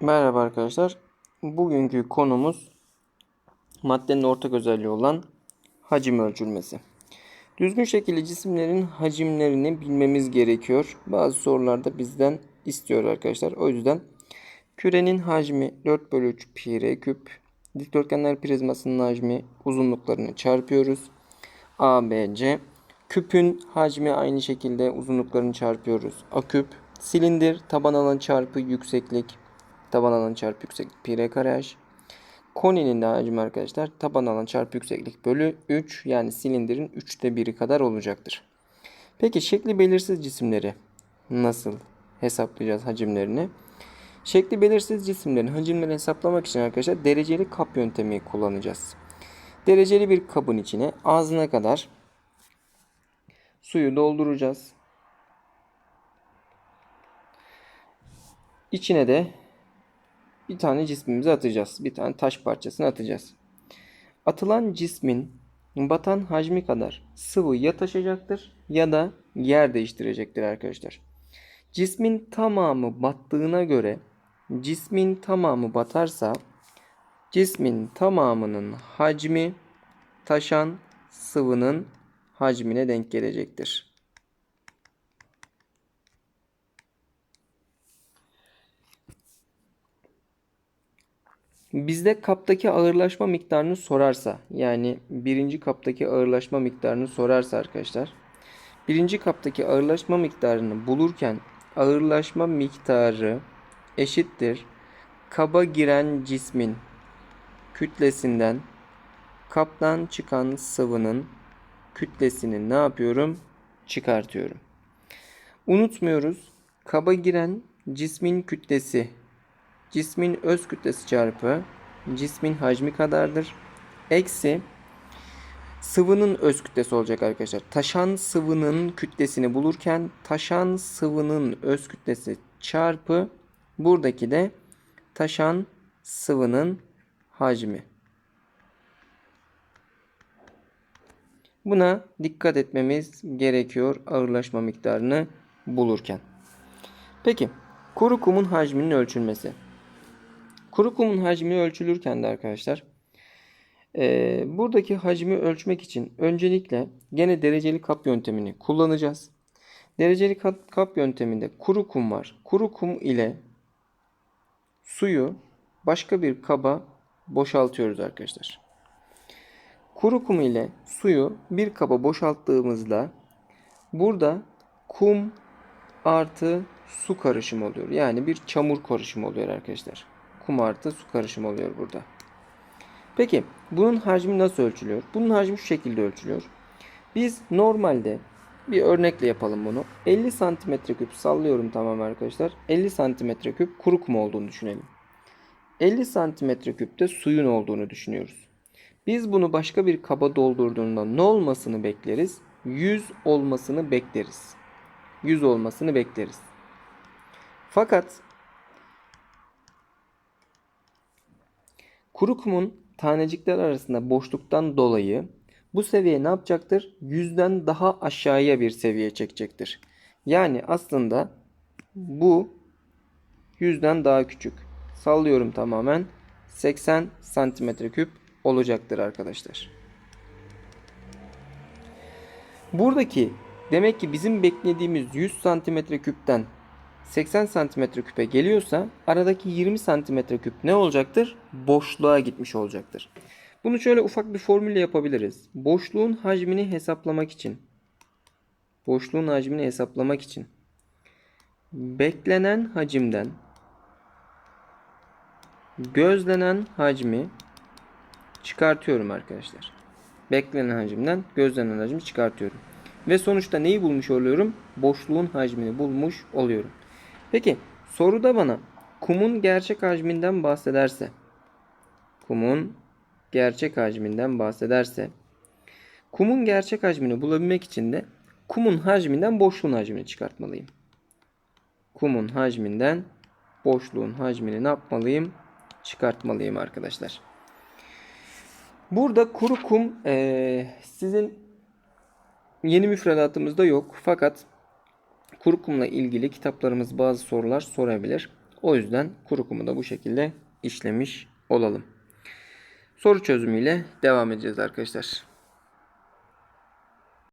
Merhaba arkadaşlar. Bugünkü konumuz maddenin ortak özelliği olan hacim ölçülmesi. Düzgün şekilde cisimlerin hacimlerini bilmemiz gerekiyor. Bazı sorularda bizden istiyor arkadaşlar. O yüzden kürenin hacmi 4 bölü 3 pi r küp. Dikdörtgenler prizmasının hacmi uzunluklarını çarpıyoruz. A, B, C. Küpün hacmi aynı şekilde uzunluklarını çarpıyoruz. A küp. Silindir taban alan çarpı yükseklik. Taban alan çarpı yükseklik pi r kare h. Koninin de hacmi arkadaşlar taban alan çarpı yükseklik bölü 3 yani silindirin 3'te 1'i kadar olacaktır. Peki şekli belirsiz cisimleri nasıl hesaplayacağız hacimlerini? Şekli belirsiz cisimlerin hacimlerini hesaplamak için arkadaşlar dereceli kap yöntemi kullanacağız. Dereceli bir kabın içine ağzına kadar suyu dolduracağız. İçine de bir tane cismimizi atacağız. Bir tane taş parçasını atacağız. Atılan cismin batan hacmi kadar sıvı ya taşacaktır ya da yer değiştirecektir arkadaşlar. Cismin tamamı battığına göre cismin tamamı batarsa cismin tamamının hacmi taşan sıvının hacmine denk gelecektir. Bizde kaptaki ağırlaşma miktarını sorarsa yani birinci kaptaki ağırlaşma miktarını sorarsa arkadaşlar birinci kaptaki ağırlaşma miktarını bulurken ağırlaşma miktarı eşittir kaba giren cismin kütlesinden kaptan çıkan sıvının kütlesini ne yapıyorum? Çıkartıyorum. Unutmuyoruz. Kaba giren cismin kütlesi cismin öz kütlesi çarpı cismin hacmi kadardır. Eksi sıvının öz kütlesi olacak arkadaşlar. Taşan sıvının kütlesini bulurken taşan sıvının öz kütlesi çarpı buradaki de taşan sıvının hacmi. Buna dikkat etmemiz gerekiyor ağırlaşma miktarını bulurken. Peki kuru kumun hacminin ölçülmesi. Kuru kumun hacmi ölçülürken de arkadaşlar e, buradaki hacmi ölçmek için öncelikle gene dereceli kap yöntemini kullanacağız. Dereceli kap, kap yönteminde kuru kum var. Kuru kum ile suyu başka bir kaba boşaltıyoruz arkadaşlar. Kuru kum ile suyu bir kaba boşalttığımızda burada kum artı su karışımı oluyor. Yani bir çamur karışımı oluyor arkadaşlar. Kum artı su karışımı oluyor burada. Peki bunun hacmi nasıl ölçülüyor? Bunun hacmi şu şekilde ölçülüyor. Biz normalde bir örnekle yapalım bunu. 50 santimetre küp sallıyorum tamam arkadaşlar. 50 santimetre küp kuru kum olduğunu düşünelim. 50 santimetre küpte suyun olduğunu düşünüyoruz. Biz bunu başka bir kaba doldurduğunda ne olmasını bekleriz? 100 olmasını bekleriz. 100 olmasını bekleriz. Fakat kuru kumun tanecikler arasında boşluktan dolayı bu seviye ne yapacaktır? 100'den daha aşağıya bir seviye çekecektir. Yani aslında bu 100'den daha küçük. Sallıyorum tamamen 80 santimetre küp olacaktır arkadaşlar. Buradaki demek ki bizim beklediğimiz 100 santimetre küpten 80 santimetre küpe geliyorsa aradaki 20 santimetre küp ne olacaktır? Boşluğa gitmiş olacaktır. Bunu şöyle ufak bir formülle yapabiliriz. Boşluğun hacmini hesaplamak için boşluğun hacmini hesaplamak için beklenen hacimden gözlenen hacmi çıkartıyorum arkadaşlar. Beklenen hacimden gözlenen hacmi çıkartıyorum. Ve sonuçta neyi bulmuş oluyorum? Boşluğun hacmini bulmuş oluyorum. Peki soruda bana kumun gerçek hacminden bahsederse kumun gerçek hacminden bahsederse kumun gerçek hacmini bulabilmek için de kumun hacminden boşluğun hacmini çıkartmalıyım. Kumun hacminden boşluğun hacmini ne yapmalıyım? Çıkartmalıyım arkadaşlar. Burada kuru kum e, sizin yeni müfredatımızda yok. Fakat kuru kumla ilgili kitaplarımız bazı sorular sorabilir. O yüzden kuru kumu da bu şekilde işlemiş olalım. Soru çözümüyle devam edeceğiz arkadaşlar.